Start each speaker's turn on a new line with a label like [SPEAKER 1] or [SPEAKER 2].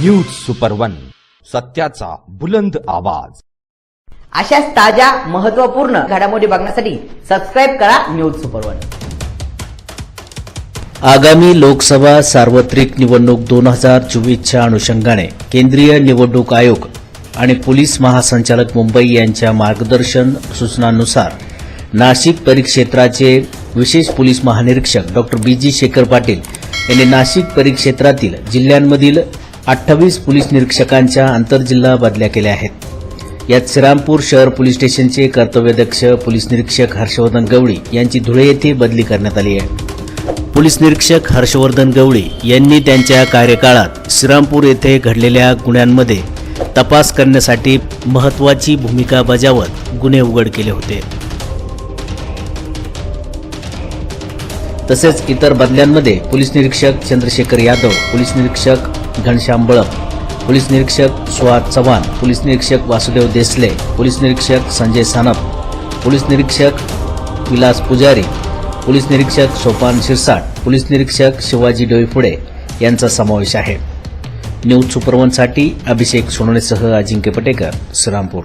[SPEAKER 1] News super one सत्याचा बुलंद आवाज.
[SPEAKER 2] अशाच ताज्या महत्त्वपूर्ण घडामोडी बघण्यासाठी सबस्क्राईब करा न्यूज सुपर वन
[SPEAKER 3] आगामी लोकसभा सार्वत्रिक निवडणूक दोन हजार चोवीसच्या अनुषंगाने केंद्रीय निवडणूक आयोग आणि पोलीस महासंचालक मुंबई यांच्या मार्गदर्शन सूचनांनुसार नाशिक परिक्षेत्राचे विशेष पोलीस महानिरीक्षक डॉ बी जी शेखर पाटील यांनी नाशिक परिक्षेत्रातील जिल्ह्यांमधील अठ्ठावीस पोलीस निरीक्षकांच्या आंतरजिल्हा बदल्या केल्या आहेत. यात श्रीरामपूर शहर पोलीस स्टेशनचे कर्तव्यदक्ष पोलीस निरीक्षक हर्षवर्धन गवळी यांची धुळे येथे बदली करण्यात आली आहे. पोलीस निरीक्षक हर्षवर्धन गवळी यांनी त्यांच्या कार्यकाळात श्रीरामपूर येथे घडलेल्या गुन्ह्यांमध्ये तपास करण्यासाठी महत्वाची भूमिका बजावत गुन्हे उघड केले होते. तसेच इतर बदल्यांमध्ये पोलीस निरीक्षक चंद्रशेखर यादव पोलीस निरीक्षक घनश्याम बळप पोलीस निरीक्षक सुहास चव्हाण पोलीस निरीक्षक वासुदेव देसले पोलीस निरीक्षक संजय सानप पोलीस निरीक्षक विलास पुजारी पोलीस निरीक्षक सोपान शिरसाट पोलीस निरीक्षक शिवाजी डोईफुडे यांचा समावेश आहे. न्यूज सुपरवनसाठी अभिषेक सोनवणेसह अजिंक्य पटेकर श्रीरामपूर.